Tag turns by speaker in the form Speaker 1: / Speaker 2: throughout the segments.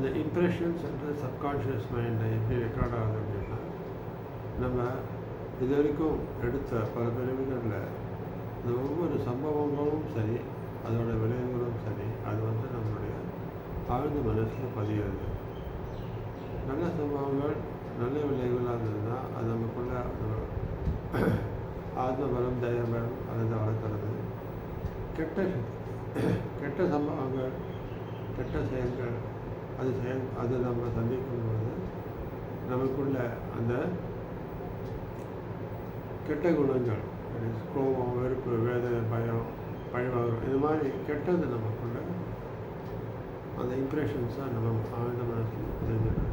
Speaker 1: அந்த இம்ப்ரெஷன்ஸ்ன்றது சப்கான்ஷியஸ் மைண்டில் எப்படி ரெக்கார்ட் ஆகுது அப்படின்னா நம்ம இது வரைக்கும் எடுத்த பல பிரிவுகளில் இந்த ஒவ்வொரு சம்பவங்களும் சரி அதோட விளைவுகளும் சரி அது வந்து நம்மளுடைய ஆழ்ந்த மனசில் பதிகிறது நல்ல சம்பவங்கள் நல்ல விளைவுகளாக இருந்ததுன்னா அது நமக்குள்ள ஆத்ம பலம் தைரியபலம் அதை வளர்க்குறது. கெட்ட கெட்ட சம்பவங்கள் கெட்ட செயல்கள் அது செயல் அது நம்ம சந்திக்கும் போது நமக்குள்ள அந்த கெட்ட குணங்கள் கோபம் வெறுப்பு வேதனை பயம் பழிவாகும் இது மாதிரி கெட்டது நமக்குள்ள அந்த இம்ப்ரெஷன்ஸாக நம்ம ஆழ்ந்த மனசில் பதிஞ்சிடும்.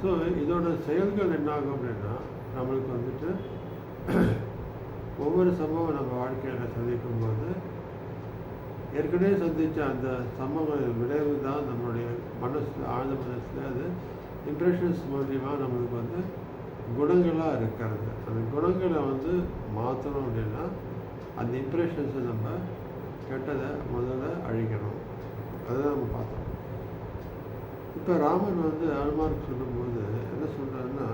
Speaker 1: ஸோ இதோட செயல்கள் என்ன ஆகும் அப்படின்னா நம்மளுக்கு வந்துட்டு ஒவ்வொரு சம்பவம் நம்ம வாழ்க்கையில் சந்திக்கும் போது ஏற்கனவே சந்தித்த அந்த சமூக விளைவு தான் நம்மளுடைய மனசு ஆழ்ந்த மனசில் அது இம்ப்ரெஷன்ஸ் மூலியமாக நம்மளுக்கு வந்து குணங்களாக இருக்கிறது. அந்த குணங்களை வந்து மாற்றணும் அப்படின்னா அந்த இம்ப்ரெஷன்ஸை நம்ம கெட்டதை முதல்ல அழிக்கணும். அதை நம்ம பார்த்தோம். இப்போ ராமன் வந்து அனுமாருக்கு சொல்லும்போது என்ன சொல்கிறாருன்னா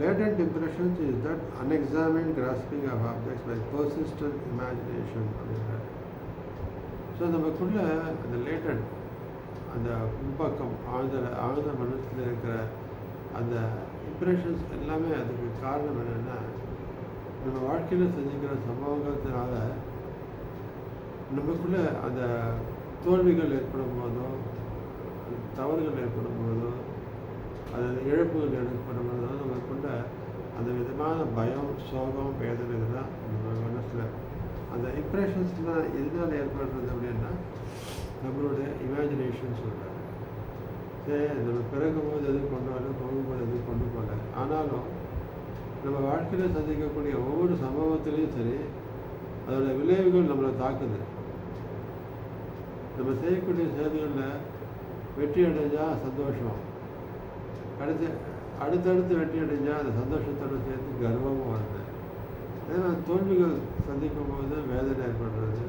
Speaker 1: latent impressions is that unexamined grasping of objects by persistent imagination. அப்படின்றார் ஸோ நமக்குள்ள அந்த லேட்டன்ட் அந்த உள்பக்கம் ஆழ்ந்த ஆழ்ந்த மனசில் இருக்கிற அந்த இம்ப்ரெஷன்ஸ் எல்லாமே அதுக்கு காரணம் என்னென்னா நம்ம வாழ்க்கையில் செஞ்சுக்கிற சம்பவங்கிறதுனால நமக்குள்ளே அந்த தோல்விகள் ஏற்படும் போதோ தவறுகள் ஏற்படும் போதோ அது இழப்புகள் ஏற்படும் போதோ நமக்குள்ள அந்த விதமான பயம் சோகம் வேதனை இதெல்லாம் நம்ம மனசில். அந்த இம்ப்ரெஷன்ஸ்லாம் எதனால் ஏற்படுறது அப்படின்னா நம்மளுடைய இமேஜினேஷன் சொல்கிறாங்க சரி நம்ம பிறகும்போது எதுவும் கொண்டு வரல போகும்போது எதுவும் கொண்டு போகல ஆனாலும் நம்ம வாழ்க்கையில் சந்திக்கக்கூடிய ஒவ்வொரு சம்பவத்திலையும் சரி அதோட விளைவுகள் நம்மளை தாக்குது. நம்ம செய்யக்கூடிய செயல்களில் வெற்றி அடைஞ்சால் சந்தோஷம். அடுத்து அடுத்தடுத்து வெற்றி அடைஞ்சால் அந்த சந்தோஷத்தோடு சேர்த்து கர்வமும் வருது. ஏன்னா தோல்விகள் சந்திக்கும் போது வேதனை ஏற்படுறது.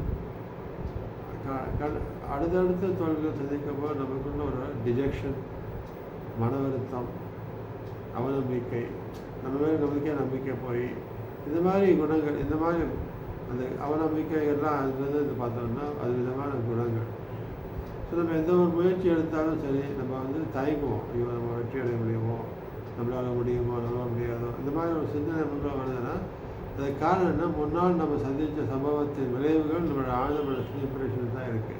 Speaker 1: அடுத்தடுத்த தோல்விகள் சந்திக்கும் போது நமக்குள்ள ஒரு டிஜெக்ஷன் மன வருத்தம் அவநம்பிக்கை நம்ம மேலே நம்பிக்கை நம்பிக்கை போய் இந்த மாதிரி குணங்கள் இந்த மாதிரி அந்த அவநம்பிக்கைகள்லாம் அதுலேருந்து இது பார்த்தோம்னா அது நம்ம எந்த ஒரு முயற்சி எடுத்தாலும் சரி நம்ம வந்து தயங்குவோம். ஐயோ நம்ம வெற்றி அடைய முடியுமோ? நம்மளால் முடியுமோ? நம்மளால் முடியாதோ? இந்த மாதிரி ஒரு சிந்தனை நமக்கு வருதுன்னா அதுக்கு காரணம் என்ன? முன்னால் நம்ம சந்தித்த சம்பவத்தின் விளைவுகள் நம்மளோட ஆழ்ந்த மனசில் தான் இருக்குது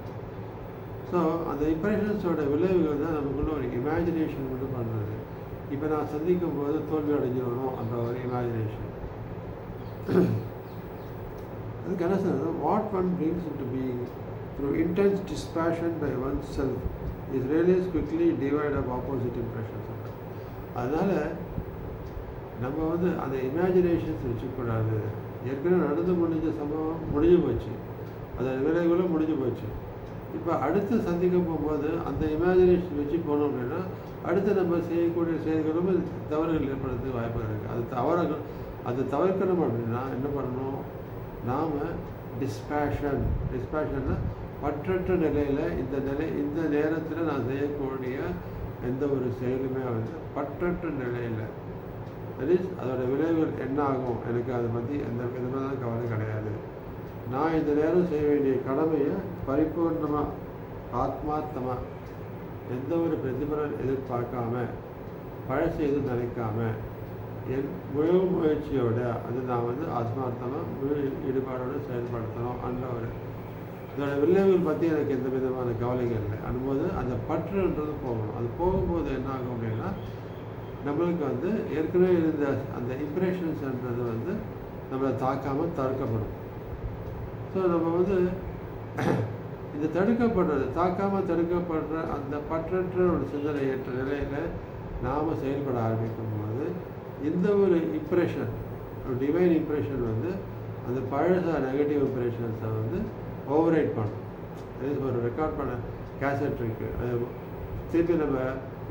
Speaker 1: ஸோ அந்த இம்ப்ரெஷன்ஸோட விளைவுகள் தான் நமக்குள்ள ஒரு இமேஜினேஷன் மட்டும் பண்ணுறது இப்போ நான் சந்திக்கும் போது தோல்வி அடைஞ்சிடணும் அந்த ஒரு இமேஜினேஷன் அதுக்கு என்ன sir what one brings to being through intense dispassion by oneself Israelis is divide up divide of opposite அதனால் நம்ம வந்து அந்த இமேஜினேஷன்ஸ் வச்சுக்கூடாது. ஏற்கனவே நடந்து முடிஞ்ச சம்பவம் முடிஞ்சு போச்சு. அதோட விளைவுகளும் முடிஞ்சு போச்சு. இப்போ அடுத்து சந்திக்க போகும்போது அந்த இமேஜினேஷன் வச்சு போனோம் அப்படின்னா அடுத்து நம்ம செய்யக்கூடிய செயல்களும் தவறுகள் ஏற்படுறதுக்கு வாய்ப்பு இருக்குது அது தவறுகள் அது தவிர்க்கணும் அப்படின்னா என்ன பண்ணணும்? நாம் டிஸ்பேஷன் டிஸ்பேஷன்னா பற்றற்ற நிலையில் இந்த நிலை இந்த நேரத்தில் நான் செய்யக்கூடிய எந்த ஒரு செயலுமே வந்து பற்றற்ற நிலையில். தட் இஸ் அதோடய விளைவுகள் என்ன ஆகும்? எனக்கு அதை பற்றி எந்த விதமான கவலை கிடையாது. நான் இந்த நேரம் செய்ய வேண்டிய கடமையை பரிபூர்ணமாக ஆத்மார்த்தமாக எந்த ஒரு பிரதிபலன் எதிர்பார்க்காம பழசு எதுவும் நினைக்காம என் முழு முயற்சியோட அது நான் வந்து ஆத்மார்த்தமாக முழு ஈடுபாடோடு செயல்படுத்தணும் அந்த ஒரு இதோட விளைவுகள் பற்றி எனக்கு எந்த விதமான கவலைகள் இல்லை. அனும்போது அந்த பற்றுன்றது போகணும். அது போகும்போது என்ன ஆகும் அப்படின்னா நம்மளுக்கு வந்து ஏற்கனவே இருந்த அந்த இம்ப்ரெஷன்ஸ்ன்றது வந்து நம்மளை தாக்காமல் தடுக்கப்படும். ஸோ நம்ம வந்து இந்த தடுக்கப்படுறது தாக்காமல் தடுக்கப்படுற அந்த பற்றற்ற ஒரு சிந்தனை ஏற்ற நிலையில் நாம் செயல்பட ஆரம்பிக்கும் போது இந்த ஒரு இம்ப்ரெஷன் ஒரு டிவைன் இம்ப்ரெஷன் வந்து அந்த பழச நெகட்டிவ் இம்ப்ரெஷன்ஸை வந்து ஓவர் ரைட் பண்ணும் ஒரு ரெக்கார்ட் பண்ண கேசட் இருக்குது அது திருப்பி நம்ம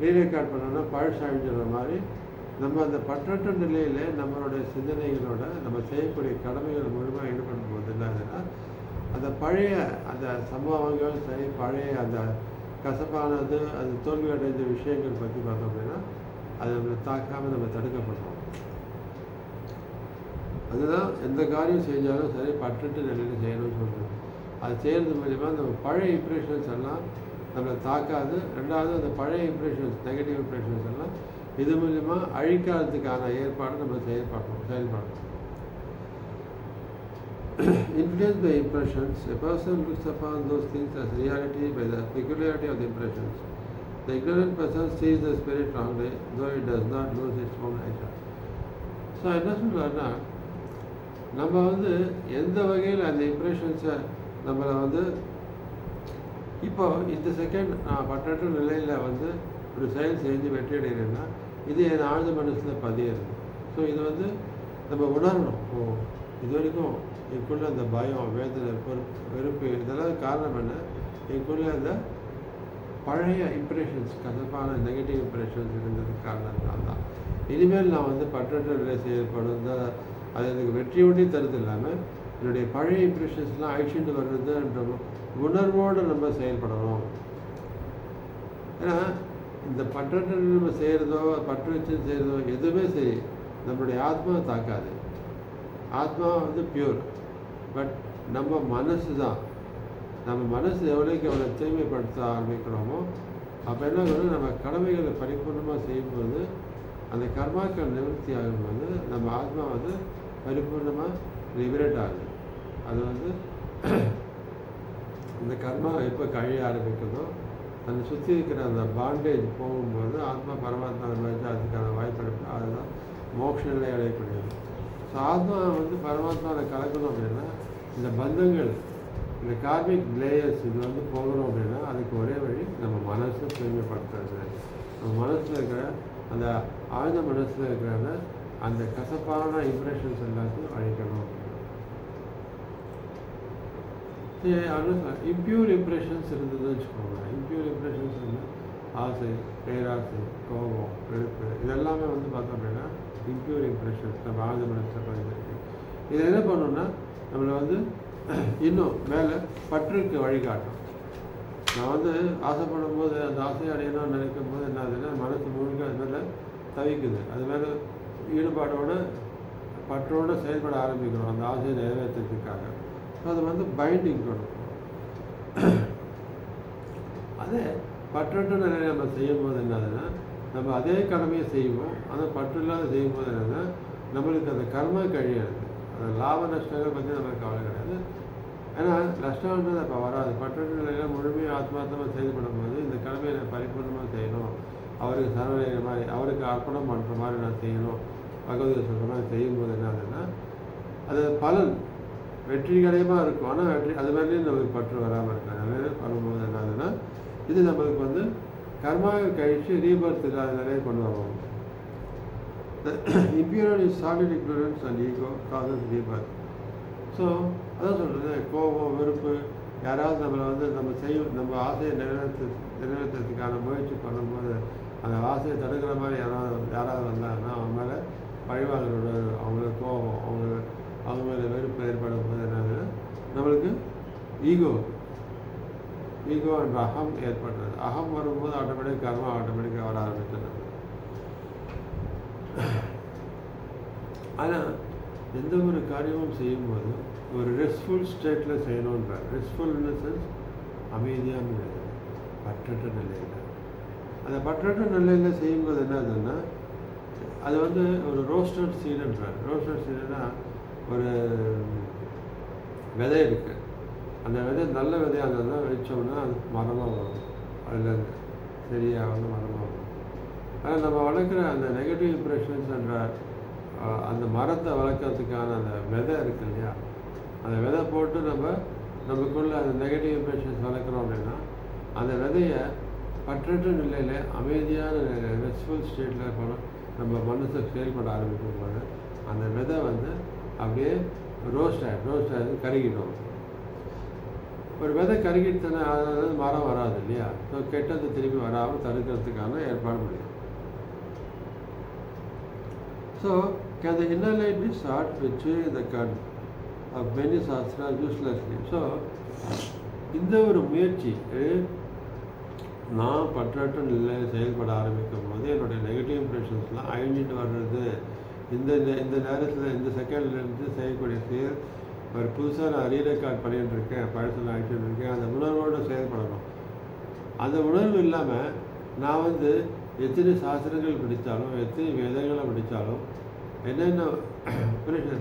Speaker 1: ரீரெக்கார்ட் பண்ணோன்னா பழசாயிடுற மாதிரி நம்ம அந்த பற்றற்ற நிலையில் நம்மளுடைய சிந்தனைகளோட நம்ம செய்யக்கூடிய கடமைகள் முழுமையாக ஈடுபடும் போது என்ன ஆகுதுன்னா அந்த பழைய அந்த சம்பவங்கள் சரி பழைய அந்த கசப்பானது அது தோல்வி அடைந்த விஷயங்கள் பற்றி பார்த்தோம் அப்படின்னா அதை நம்மளை தாக்காமல் நம்ம தடுக்கப்படுறோம் அதுதான் எந்த காரியம் செஞ்சாலும் சரி பற்றுட்டு நிலையில் செய்யணும்னு சொல்கிறோம் அது செய்கிறது மூலிமா நம்ம பழைய இம்ப்ரெஷன்ஸ் எல்லாம் நம்மளை தாக்காது ரெண்டாவது அந்த பழைய இம்ப்ரெஷன்ஸ் நெகட்டிவ் இம்ப்ரெஷன்ஸ் எல்லாம் இது மூலிமா அழிக்காததுக்கான ஏற்பாடு நம்ம செயல்படுறோம் செயல்படுறோம் Influenced by impressions, a person looks upon those things as reality by the peculiarity of the impressions. The ignorant person sees the spirit wrongly, though it does not lose its own nature. So என்ன சொல்கிறாருன்னா நம்ம வந்து எந்த வகையில் அந்த இம்ப்ரெஷன்ஸை நம்மளை வந்து இப்போ இந்த செகண்ட் நான் பட்டற்ற நிலையில் வந்து ஒரு செயல் செஞ்சு வெற்றி அடைகிறேன்னா இது என் ஆழ்ந்த மனசில் பதியுது ஸோ இது வந்து நம்ம உணரணும். ஓ இது வரைக்கும் எனக்குள்ளே அந்த பயம் வேதனை பொறுப்பு வெறுப்பு இதெல்லாம் காரணம் என்ன? எனக்குள்ளே அந்த பழைய இம்ப்ரெஷன்ஸ் கசப்பான நெகட்டிவ் இம்ப்ரெஷன்ஸ் இருந்ததுக்கு காரணத்தினால தான். இனிமேல் நான் வந்து பற்றற்ற நிலை செயல்படும் தான் அது எனக்கு வெற்றியோடே தருது இல்லாமல் என்னுடைய பழைய இம்ப்ரெஷன்ஸ்லாம் அழிச்சுட்டு வர்றதுன்ற உணர்வோடு நம்ம செயல்படணும். ஏன்னா இந்த பற்றற்ற நம்ம செய்கிறதோ பற்று வச்சு செய்கிறதோ எதுவுமே சரி நம்மளுடைய ஆத்மாவை தாக்காது. ஆத்மா வந்து பியூர் பட் நம்ம மனசு தான். நம்ம மனசு எவ்வளோக்கு எவ்வளோ தூய்மைப்படுத்த ஆரம்பிக்கிறோமோ அப்போ என்ன பண்ணணும் நம்ம கடமைகளை பரிபூர்ணமாக செய்யும்போது அந்த கர்மாக்கள் நிவர்த்தி ஆகும்போது நம்ம ஆத்மா வந்து பரிபூர்ணமாக லிபரேட் ஆகுது. அது வந்து இந்த கர்மா எப்போ கழிய ஆரம்பிக்குதோ அந்த சுற்றி இருக்கிற அந்த பாண்டேஜ் போகும்போது ஆத்மா பரமாத்மா மாதிரி அதுக்கான வாய்ப்பு இருக்கு. அதுதான் மோட்ச நிலை அடையக்கூடியது. ஸோ ஆத்மா வந்து பரமாத்மாவில் கலக்கணும் அப்படின்னா இந்த பந்தங்கள் இந்த கார்மிக் லேயர்ஸ் இது வந்து போகணும் அப்படின்னா அதுக்கு ஒரே வழி நம்ம மனசை தூய்மைப்படுத்துறது. நம்ம மனசில் இருக்கிற அந்த ஆழ்ந்த மனசில் இருக்கிற அந்த அந்த கசப்பான இம்ப்ரெஷன்ஸ் எல்லாத்தையும் அழிக்கணும். இம்ப்யூர் இம்ப்ரெஷன்ஸ் இருந்ததுன்னு வச்சுக்கோங்க இம்ப்யூர் இம்ப்ரெஷன்ஸ் வந்து ஆசை பேராசை கோபம் வெறுப்பு இதெல்லாமே வந்து பார்த்தோம் அப்படின்னா இம்ப்யூர் இம்ப்ரெஷன்ஸ் நம்ம ஆழ்ந்த மனசில் இதை என்ன பண்ணணும்னா நம்மளை வந்து இன்னும் மேலே பற்றுக்கு வழிகாட்டும். நான் வந்து ஆசைப்படும் போது அந்த ஆசையை அடையணும்னு நினைக்கும் போது என்ன ஆகுதுன்னா மனசு முழுக்க அது மேலே தவிக்குது. அது மேலே ஈடுபாடோடு பற்றோடு செயல்பட ஆரம்பிக்கிறோம் அந்த ஆசையை நிறைவேற்றுறதுக்காக. அது வந்து பைண்டிங் கொடுக்கும் அதே பற்றற்ற நிலையை நம்ம செய்யும்போது என்னதுன்னா நம்ம அதே கடமையை செய்வோம். ஆனால் பற்று இல்லாத செய்யும்போது என்னதுன்னா நம்மளுக்கு அந்த கர்ம கழியாது. அந்த லாப நஷ்டங்கள் பற்றி நம்மளுக்கு கவலை கிடையாது. ஏன்னா நஷ்டம்ன்றது அப்போ வராது. பற்றற்ற நிலையில் முழுமையாக ஆத்மார்த்தமாக செயல்படும் போது இந்த கடமையை நான் பரிபூர்ணமாக செய்யணும். அவருக்கு சரணடைகிற மாதிரி அவருக்கு அர்ப்பணம் பண்ணுற மாதிரி நான் செய்யணும். பகவதி சொல்கிற மாதிரி செய்யும்போது என்ன ஆகுதுன்னா அது பலன். வெற்றிகரமாக இருக்கும். ஆனால் வெற்றி அது மாதிரியும் நமக்கு பற்று வராமல் இருக்காது. அது பண்ணும்போது என்ன ஆகுதுன்னா இது நம்மளுக்கு வந்து கர்மாவை கழித்து ரீபர்த் இல்லாத நிறைய கொண்டு வருவாங்க impurity is solid and ego ego causes rebirth. So அதான் சொல்கிறது கோபம் வெறுப்பு யாராவது நம்மளை வந்து நம்ம செய்யும் நம்ம ஆசையை நிறைவேற்று நிறைவேற்றுறதுக்கான முயற்சி பண்ணும்போது அந்த ஆசையை தடுக்கிற மாதிரி யாராவது யாராவது வந்தாங்கன்னா அவங்க மேலே பழிவாளர்களோட அவங்களுக்கு கோபம் அவங்க அவங்க மேலே வெறுப்பு ஏற்படும் போது என்னது நம்மளுக்கு ஈகோ ஈகோ அண்ட் அகம் ஏற்படுறது. அகம் வரும்போது ஆட்டோமேட்டிக் கர்மா ஆட்டோமேட்டிக்காக வர ஆரம்பிச்சிடும். ஆனால் எந்த ஒரு காரியமும் செய்யும்போது ஒரு ரெஸ்ட்ஃபுல் ஸ்டேட்டில் செய்யணுன்ற ரெஸ்ட்ஃபுல் இன் சென்ஸ் அமைதியான நிலையில் பற்றற்ற நிலையில். அந்த பற்றற்ற நிலையில் செய்யும்போது என்ன ஆகுதுன்னா அது வந்து ஒரு ரோஸ்டட் சீடுன்றார் ரோஸ்டட் சீடுன்னா ஒரு விதை இருக்குது அந்த விதை நல்ல விதையாக இருந்ததுன்னா வச்சோம்னா அது மரமாக வரும். அதில் சரியாக வந்து மரமாக வரும். ஆனால் நம்ம வளர்க்குற அந்த நெகட்டிவ் இம்ப்ரெஷன்ஸ் என்ற அந்த மரத்தை வளர்க்கறதுக்கான அந்த விதை இருக்கு இல்லையா? அந்த விதை போட்டு நம்ம நமக்குள்ள அந்த நெகட்டிவ் இம்ப்ரெஷன்ஸ் வளர்க்குறோம் அப்படின்னா அந்த விதையை பற்றற்ற நிலையில் அமைதியான ரெஸ்ட்ஃபுல் ஸ்டேட்டில் போனால் நம்ம மனசை செயல்பட ஆரம்பிக்கும் போது அந்த விதை வந்து அப்படியே ரோஸ்ட் ஆகிடும் ரோஸ்ட் ஆகி கருகிடும். ஒரு விதை கருகிடுச்சுன்னா அதாவது மரம் வராது இல்லையா? ஸோ கெட்டது திரும்பி வராமல் தடுக்கிறதுக்கான ஏற்பாடு முடியும் so can the inner light be short which the cut off many shastra uselessly so இந்த ஒரு முயற்சி நான் பற்றற்ற நிலையில் செயல்பட ஆரம்பிக்கும் போது என்னுடைய நெகட்டிவ் இம்ப்ரெஷன்ஸ்லாம் அழிஞ்சிட்டு வர்றது. இந்த இந்த நேரத்தில் இந்த செகண்ட்லேருந்து செய்யக்கூடிய செயல் ஒரு புதுசாக நான் ரீரெக்கார்ட் பண்ணிகிட்டு இருக்கேன் பழசில் ஆக்டிவ் இருக்கேன் அந்த உணர்வோடு செயல்படணும். அந்த உணர்வு இல்லாமல் நான் வந்து எத்தனை சாஸ்திரங்கள் படித்தாலும் எத்தனை வேதங்களை படித்தாலும் என்னென்ன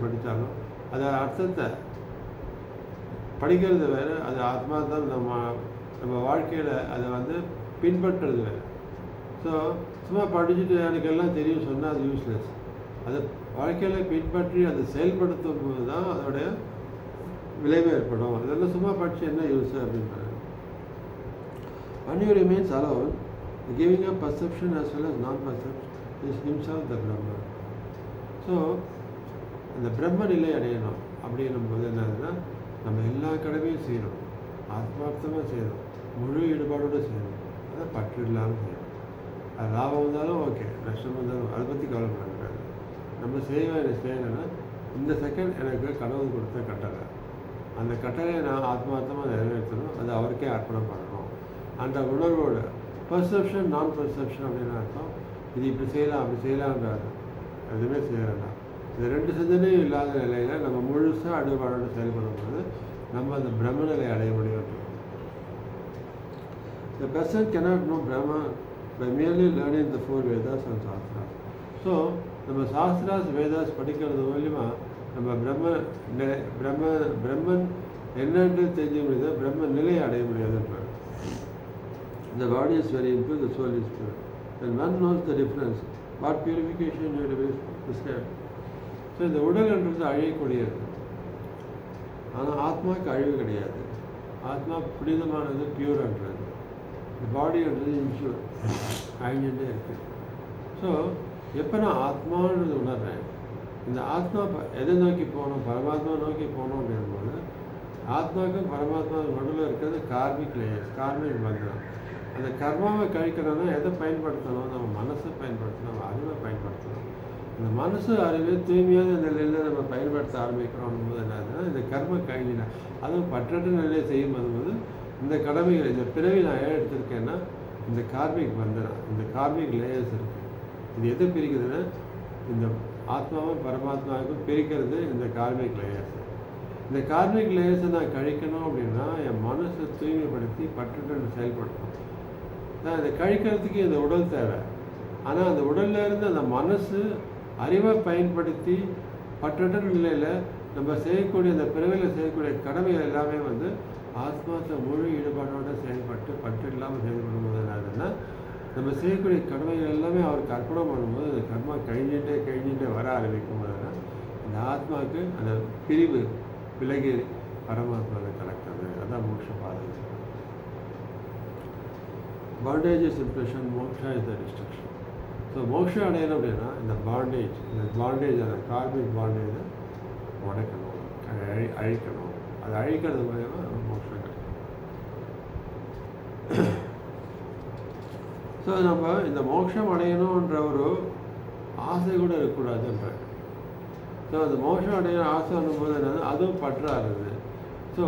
Speaker 1: படித்தாலும் அதோட அர்த்தத்தை படிக்கிறது வேறு அது ஆத்மா தான் நம்ம நம்ம வாழ்க்கையில் அதை வந்து பின்பற்றுறது வேறு. ஸோ சும்மா படிச்சுட்டு எனக்கு எல்லாம் தெரியும் சொன்னால் அது யூஸ்லெஸ் அதை வாழ்க்கையில் பின்பற்றி அதை செயல்படுத்தும் போது தான் அதோடைய விளைவு ஏற்படும். அதெல்லாம் சும்மா படித்து என்ன யூஸ் அப்படின்றாங்க. When means remains giving a perception as well as நான் perception is is the Brahman so அந்த பிரம்ம நிலை அடையணும் அப்படின்னும் போது என்னதுன்னா நம்ம எல்லா கடமையும் செய்யணும். ஆத்மார்த்தமாக செய்யணும். முழு ஈடுபாடோடு செய்யணும். அதை பற்று இல்லாமல் செய்யணும். அது லாபம் வந்தாலும் ஓகே நஷ்டம் வந்தாலும் அதை பற்றி கவலைப்படக்கூடாது நம்ம செய்ய வேண்டிய செய்யணும்னா இந்த செகண்ட் எனக்கு கடவுள் கொடுத்த கட்டளை. அந்த கட்டளையை நான் ஆத்மார்த்தமாக நிறைவேற்றணும். அது அவருக்கே அர்ப்பணம் பண்ணணும். அந்த உணர்வோட பர்செப்ஷன் நான் பர்செப்ஷன் அப்படின்னு அர்த்தம். இது இப்படி செய்யலாம் அப்படி செய்யலாம்ன்றாரு. எதுவுமே செய்ய இந்த ரெண்டு சிந்தனையும் இல்லாத நிலையில் நம்ம முழுசாக அடுபாடோடு செயல்படும்போது நம்ம அந்த பிரம்ம நிலை அடைய முடியும். The person cannot know Brahma by merely learning the four Vedas and Shastras. So நம்ம சாஸ்திராஸ் வேதாஸ் படிக்கிறது மூலிமா நம்ம பிரம்ம பிரம்ம பிரம்மன் என்னென்று தெரிஞ்ச முடியாது பிரம்ம நிலையை அடைய முடியாதுன்றார் இந்த body is very improve the soul is pure. When the difference the purification what so இந்த உடல் என்றது அழியக்கூடியது. ஆனால் ஆத்மாவுக்கு அழிவு கிடையாது. ஆத்மா புனிதமானது பியூர்ன்றது இந்த பாடின்றது இன்ஷூர் அழிஞ்சுட்டே இருக்குது ஸோ எப்போ நான் ஆத்மான்றது உணர்றேன்? இந்த ஆத்மா எதை நோக்கி போகணும்? பரமாத்மா நோக்கி போகணும் அப்படிங்கும்போது ஆத்மாவுக்கும் பரமாத்மா நடுவில் இருக்கிறது கார்மிக் லேயர்ஸ் கார்மிக் பந்தனம் அந்த கர்மாவை கழிக்கிறோன்னா எதை பயன்படுத்தணும்? நம்ம மனசை பயன்படுத்தணும் நம்ம அறிவை பயன்படுத்தணும். இந்த மனசு அறிவு தூய்மையான நிலையில் நம்ம பயன்படுத்த ஆரம்பிக்கிறோம் போது என்னதுன்னா இந்த கர்ம கழிஞ்சினா அதுவும் பற்றற்ற நிலையை செய்யும் போது இந்த கடமைகள் இந்த பிறவி நான் ஏன் எடுத்திருக்கேன்னா இந்த கார்மிக் பந்தனம் இந்த கார்மிக் லேயர்ஸ் இருக்குது இது எதை பிரிக்குதுன்னா இந்த ஆத்மாவும் பரமாத்மாவுக்கும் பிரிக்கிறது இந்த கார்மிக் லேயர்ஸ் இந்த கார்மிக் லேயர்ஸை நான் கழிக்கணும் அப்படின்னா என் மனசை தூய்மைப்படுத்தி பற்றுடன் செயல்படுத்தணும். நான் இதை கழிக்கிறதுக்கு இந்த உடல் தேவை. ஆனால் அந்த உடல்ல இருந்து அந்த மனசு அறிவை பயன்படுத்தி பற்றற்ற நிலையில் நம்ம செய்யக்கூடிய அந்த பிறவியில் செய்யக்கூடிய கடமைகள் எல்லாமே வந்து ஆத்மாத்த முழு ஈடுபாடோடு செயல்பட்டு பற்று இல்லாமல் செயல்படும் போது என்னதுன்னா நம்ம செய்யக்கூடிய கடமைகள் எல்லாமே அவருக்கு அர்ப்பணம் பண்ணும்போது அந்த கர்மா கழிஞ்சுட்டே கழிஞ்சுட்டே வர ஆரம்பிக்கும் போதுன்னா அந்த ஆத்மாவுக்கு அந்த பிரிவு விலகி பரமாத்மாவில் கலக்கிறது அதான் மோட்ச பாதை bondage is impression moksha is the destruction so மோக்ஷம் அடையணும் அப்படின்னா இந்த பாண்டேஜ் இந்த பாண்டேஜ் அந்த கார்மிக் பாண்டேஜை உடைக்கணும் அழி அழிக்கணும். அதை அழிக்கிறது மூலயமா நம்ம மோட்சம் கிடைக்கும் ஸோ நம்ம இந்த மோட்சம் அடையணுன்ற ஒரு ஆசை கூட இருக்கக்கூடாதுன்ற ஸோ அந்த மோஷம் அடைய ஆசை அனுபவம் என்னது? அதுவும் பற்றாருது ஸோ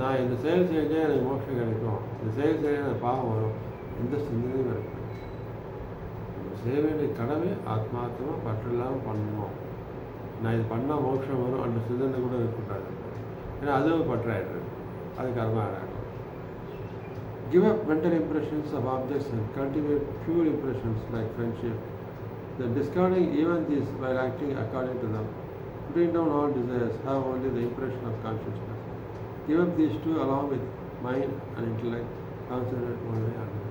Speaker 1: நான் இந்த செயல் செஞ்சால் எனக்கு மோஷம் கிடைக்கும். இந்த செயல் செய்ய எனக்கு பாவம் வரும். எந்த சிந்தனையும் இருக்கு நம்ம செய்ய வேண்டிய கடமை ஆத்மார்த்தமாக பற்று இல்லாமல் பண்ணணும். நான் இது பண்ணால் மோட்சம் வரும். அந்த சிந்தனை கூட இருக்கக்கூடாது. ஏன்னா அதுவும் பற்றாயிடுது. அது கர்மாயிடாது ஆகிடும் Give up mental impressions of objects and cultivate pure impressions like friendship. Then discarding even these while acting according to them. Putting down all desires, have only the impression of consciousness. Give up these two along with mind and intellect, concentrate only on it.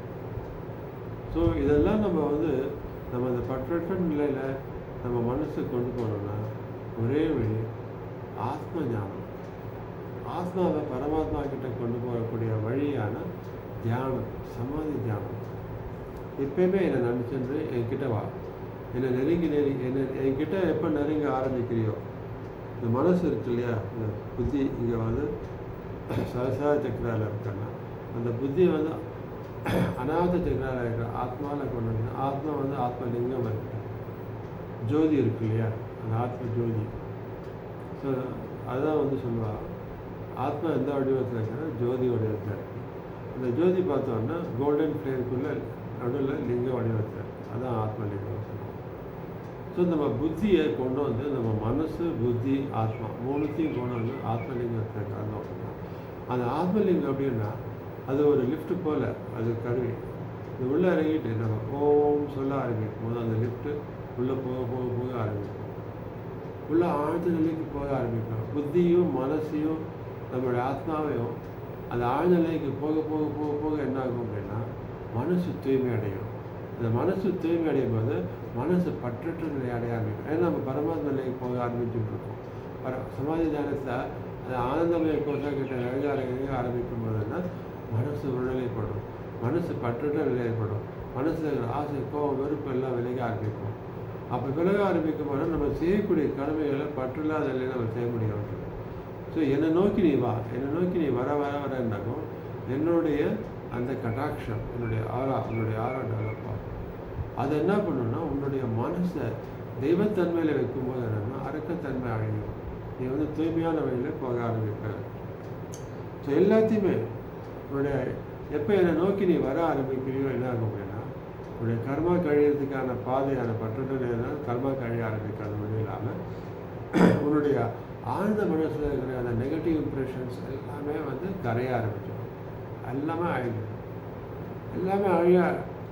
Speaker 1: So இதெல்லாம் நம்ம வந்து நம்ம இந்த பற்றற்ற நிலையில் நம்ம மனசுக்கு கொண்டு போனோம்னா ஒரே வழி ஆத்ம ஞானம் ஆத்மாவை பரமாத்மா கிட்ட கொண்டு போகக்கூடிய வழியான தியானம் சமாதி தியானம். எப்பயுமே என்னை நினச்சிருந்து என்கிட்ட வா. என்னை நெருங்கி நெருங்கி என்னை என்கிட்ட எப்போ நெருங்க ஆரம்பிக்கிறியோ? இந்த மனசு இருக்கு இல்லையா? இந்த புத்தி இங்கே வந்து சரசார சக்கராவில் இருக்குன்னா அந்த புத்தி வந்து அநாத சக்கராவில் இருக்கிற ஆத்மாவில் கொண்டு வந்து ஆத்மா வந்து ஆத்மலிங்கம் இருக்கு. ஜோதி இருக்கு இல்லையா? அந்த ஆத்ம ஜோதி. ஸோ அதுதான் வந்து சொல்லுவாள் ஆத்மா எந்த வடிவத்தில் இருக்குன்னா ஜோதி வடிவத்தில் இந்த அந்த ஜோதி பார்த்தோன்னா கோல்டன் ஃப்ளேருக்குள்ளே நடுவில் லிங்க வடிவத்தில். அதான் ஆத்மலிங்கம் சொல்லுவோம் ஸோ நம்ம புத்தியை கொண்டு வந்து நம்ம மனசு புத்தி ஆத்மா மூணுத்தையும் கொண்டு வந்து ஆத்மலிங்கத்தை காரணம் அந்த ஆத்மலிங்கம் அப்படின்னா அது ஒரு லிஃப்ட் போல் அது கருவி. இது உள்ளே இறங்கிட்டு நம்ம ஓம் சொல்ல ஆரம்பிக்கும் போது அந்த லிஃப்ட்டு உள்ளே போக போக போக ஆரம்பிக்கும். உள்ள ஆழ்ந்த நிலைக்கு போக ஆரம்பிக்கும். புத்தியும் மனசையும் நம்மளுடைய ஆத்மாவையும் அந்த ஆழ்ந்த நிலைக்கு போக போக போக போக என்ன ஆகும் அப்படின்னா மனசு தூய்மை அடையும். அந்த மனசு தூய்மை அடையும் போது மனசு பற்றற்ற நிலை அடைய ஆரம்பிக்கும். ஏன்னா நம்ம பரமாத்ம நிலைக்கு போக ஆரம்பிச்சுட்டு இருக்கோம். பர சமாதி தியானத்தில் அது ஆனந்தமய கோஷா கிட்ட இறங்க ஆரம்பிக்கும் போதுன்னா மனசு விடுதலைப்படும் மனசு பற்றற்ற நிலையப்படும் மனசில் ஆசை கோபம் வெறுப்பு எல்லாம் விலக ஆரம்பிக்கும். அப்போ விலக ஆரம்பிக்கும் போது நம்ம செய்யக்கூடிய கடமைகளை பற்றில்லாத நிலையில் நம்ம செய்ய முடியாது ஸோ என்னை நோக்கி நீ வா. என்னை நோக்கி நீ வர வர வர என்னக்கும் என்னுடைய அந்த கடாட்சம் என்னுடைய ஆரா உன்னுடைய ஆரா டெவலப் ஆகும் அது என்ன பண்ணுன்னா உன்னுடைய மனசை தெய்வத்தன்மையில் வைக்கும்போது என்னென்னா அரக்கத்தன்மை அழியும் நீ வந்து தூய்மையான வழியில் போக ஆரம்பிப்ப. ஸோ எல்லாத்தையுமே உன்னுடைய எப்போ என்னை நோக்கி நீ வர ஆரம்பிக்கிறியோ என்ன ஆகும் அப்படின்னா உன்னுடைய கர்மா கழியறதுக்கான பாதையான பற்றுடன் கர்மா கழிய ஆரம்பிக்காத மட்டும் இல்லாமல் உன்னுடைய ஆழ்ந்த மனசில் இருக்கிற அந்த நெகட்டிவ் இம்ப்ரெஷன்ஸ் எல்லாமே வந்து கரைய ஆரம்பிச்சிடும். எல்லாமே அழிஞ்சிடும் எல்லாமே அழிய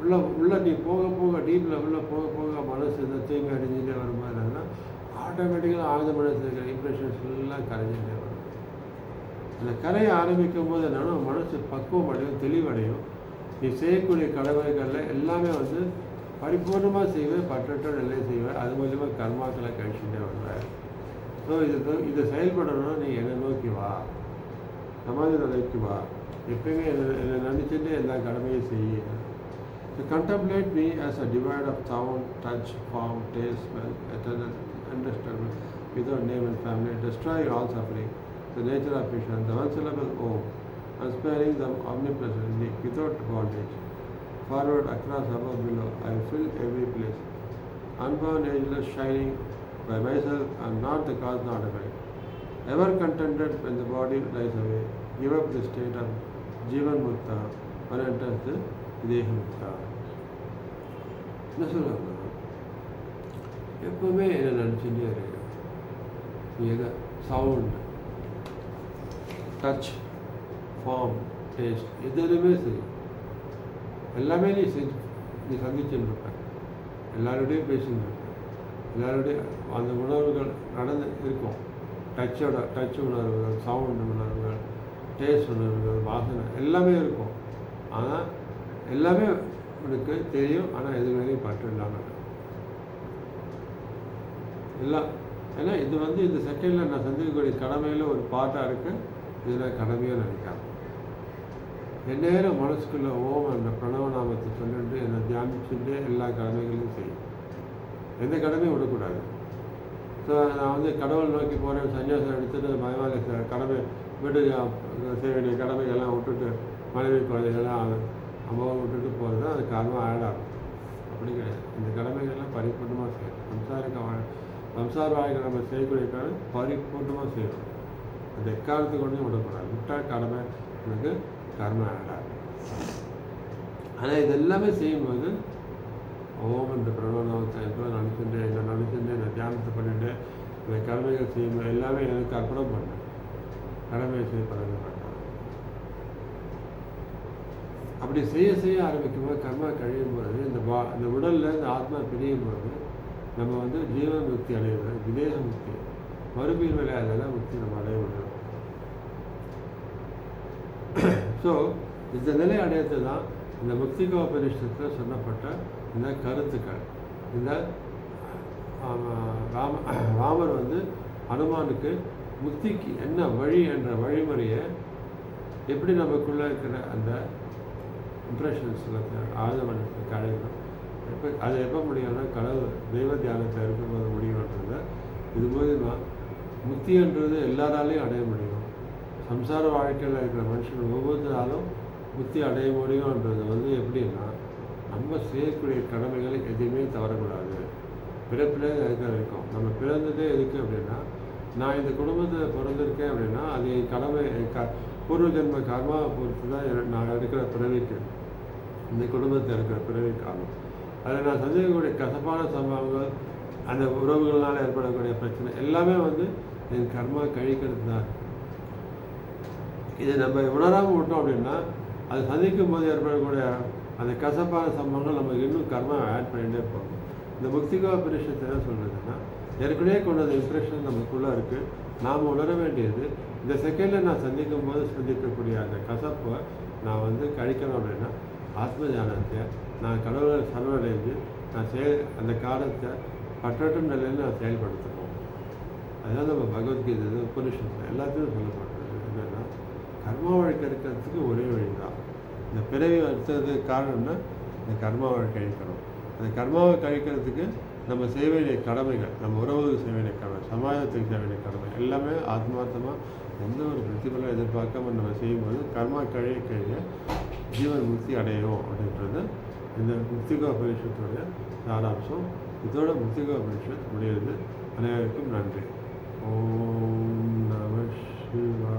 Speaker 1: உள்ள உள்ள நீ போக போக டீப் லெவலில் போக போக மனசு இந்த தூய்மை அடைஞ்சிட்டே வரும்போது என்னன்னா ஆட்டோமேட்டிக்கலாக ஆழ்ந்த மனசில் இருக்கிற இம்ப்ரெஷன்ஸ் எல்லாம் கரைஞ்சிட்டே வரும். அந்த கரையை ஆரம்பிக்கும் போது என்னன்னா மனசு பக்குவம் அடையும் தெளிவடையும். நீ செய்யக்கூடிய கடமைகளில் எல்லாமே வந்து பரிபூர்ணமாக செய்வேன் பற்றற்ற நிலையை செய்வேன். அது மூலியமாக கர்மாக்களை கழிச்சுட்டே வருவேன். ஸோ இது இதை செயல்படணும்னா நீ என்னை நோக்கி வா சமாதி நிலைக்கு வா எப்பயுமே என்னை என்னை நினச்சிட்டு எல்லா கடமையும் செய்ய To contemplate me as a divide of sound, touch, form, taste, smell, eternal, indestructible, without name and family, destroy all suffering, the nature of vision, the one syllable Om, unsparing the omnipresently, without bondage. Forward, across, above, below, I fill every place. Unborn, ageless, shining by myself, I am not the cause, not effect. Ever contented when the body lies away, give up the state of Jivan Mukta, one enters the Videha Mukta. என்ன சொல்லுவாங்க எப்பவுமே என்ன நினச்சிட்டே இருக்கு எதை sound touch form taste எதுலையுமே சரி எல்லாமே நீ செஞ்சு நீ சந்திச்சுட்டு இருப்ப எல்லாரோடையும் பேசிட்டு இருப்ப அந்த உணர்வுகள் நடந்து இருக்கும். டச்சோட டச் உணர்வுகள் சவுண்ட் உணர்வுகள் டேஸ்ட் உணர்வுகள் வாசனை எல்லாமே இருக்கும். ஆனால் எல்லாமே உனக்கு தெரியும். ஆனால் எது மேலேயும் பற்று இல்லாமல் இல்லை எல்லாம் ஏன்னா இது வந்து இந்த செகண்டில் நான் சந்திக்கக்கூடிய கடமையில் ஒரு பாட்டாக இருக்குது இதில் கடமையாக நினைக்காம எந்நேரம் மனசுக்குள்ளே ஓம் அந்த பிரணவநாமத்தை சொல்லிட்டு என்னை தியானிச்சுட்டு எல்லா கடமைகளையும் செய்யும். எந்த கடமையும் விடக்கூடாது. ஸோ நான் வந்து கடவுள் நோக்கி போகிறேன் சன்னியாசம் எடுத்துட்டு மயமாக கடமை வீட்டு செய்ய வேண்டிய கடமைகள்லாம் விட்டுட்டு மனைவி குழந்தைகள்லாம் அம்மாவை விட்டுட்டு போகிறது தான் அது காரணமாக ஆடாது அப்படி கிடையாது. இந்த கடமைகள்லாம் பரிபூர்ணமாக செய்யணும். சம்சாரிக்க வாழ சம்சார வாழ்க்கை நம்ம செய்யக்கூடிய கடமை பரிபூர்ணமாக செய்யணும். அந்த எக்காலத்துக்கு கொண்டு விடக்கூடாது. விட்டால் கடமை எனக்கு கர்மம் ஆடாது ஆனால் இது எல்லாமே செய்யும்போது ஓம் இந்த பிரணவநாமத்தை எப்போ நினச்சிட்டு என்னை நினச்சிட்டு நான் தியானத்தை பண்ணிட்டு இந்த கடமைகள் செய்யும் எல்லாமே எனக்கு அர்ப்பணம் பண்ணேன். கடமையை செய்ய பழக அப்படி செய்ய செய்ய ஆரம்பிக்கும் போது கர்மா கழியும் போது இந்த பா இந்த உடலில் இந்த ஆத்மா பிரியும் போது நம்ம வந்து ஜீவன் முக்தி அடையிறது விதேக முக்தி. மறுபீர் விளையாடலாம் முக்தி நம்ம அடைய முடியும். ஸோ இந்த நிலை அடையத்து தான் இந்த முக்திகோபனிஷத்தில் சொல்லப்பட்ட இந்த கருத்துக்கள்? இந்த ராம ராமர் வந்து அனுமானுக்கு முக்திக்கு என்ன வழி என்ற வழிமுறையை எப்படி நமக்குள்ளே இருக்கிற அந்த இம்ப்ரெஷன்ஸ் ஆழ்ந்த கடையணும் எப்போ அது எப்போ முடியும்னா கடவுள் தெய்வ தியானத்தில் இருக்கும்போது முடியும்ன்றத இது மூலிமா முக்தின்றது எல்லாராலையும் அடைய முடியும். சம்சார வாழ்க்கையில் இருக்கிற மனுஷன் ஒவ்வொருத்தராலும் முக்தி அடைய முடியும்ன்றது வந்து எப்படின்னா நம்ம செய்யக்கூடிய கடமைகளை எதுவுமே தவறக்கூடாது. பிறப்பிலே அதுக்காக இருக்கும். நம்ம பிறந்ததே எதுக்கு அப்படின்னா நான் இந்த குடும்பத்தில் பிறந்திருக்கேன் அப்படின்னா அது என் கடமை என் க பூர்வ ஜென்ம கர்மாவை பொறுத்து தான் நான் இருக்கிற பிறவிக்கு இந்த குடும்பத்தில் இருக்கிற பிறவி காரணம். அதில் நான் சந்திக்கக்கூடிய கசப்பான சம்பவங்கள் அந்த உறவுகளால் ஏற்படக்கூடிய பிரச்சனை எல்லாமே வந்து என் கர்மா கழிக்கிறது தான். இதை நம்ம உணராமல் விட்டோம் அப்படின்னா அது சந்திக்கும் போது ஏற்படக்கூடிய அந்த கசப்பான சம்பவங்கள் நமக்கு இன்னும் கர்மா ஆட் பண்ணிகிட்டே போகும். இந்த முக்திகா பரிஷத்து என்ன சொல்கிறதுன்னா ஏற்கனவே கொண்டது அந்த இம்ப்ரெஷன் நமக்குள்ளே இருக்குது நாம் உணர வேண்டியது இந்த செகண்டில் நான் சந்திக்கும் போது சந்திக்கக்கூடிய அந்த கசப்பை நான் வந்து கழிக்கணும் அப்படின்னா ஆத்மஜானத்தை நான் கடவுளை சரணடைஞ்சு நான் செயல் அந்த காலத்தை பற்றட்டும் நிலையில் நான் செயல்படுத்தணும். அதான் நம்ம பகவத்கீதை உபனிஷத்தில் எல்லாத்தையும் சொல்லப்படுறது என்னென்னா கர்மா வழக்கு இருக்கிறதுக்கு ஒரே வழி தான் இந்த பிறவி அடுத்ததுக்கு காரணம்னா இந்த கர்மாவை கழிக்கணும். அந்த கர்மாவை கழிக்கிறதுக்கு நம்ம செய்ய வேண்டிய கடமைகள் நம்ம உறவுகள் செய்ய வேண்டிய கடமை சமாஜத்துக்கு செய்ய வேண்டிய கடமை எல்லாமே ஆத்மார்த்தமாக எந்த ஒரு பிரதிபலம் எதிர்பார்க்காம நம்ம செய்யும்போது கர்மா கழிய கழிய ஜீவன் முக்தி அடையும் அப்படின்றது இந்த முக்திகா பரிஷத்துடைய சாராம்சம். இதோட முக்திகா பரிஷத் முடியுது அனைவருக்கும் நன்றி. ஓம் நம சிவா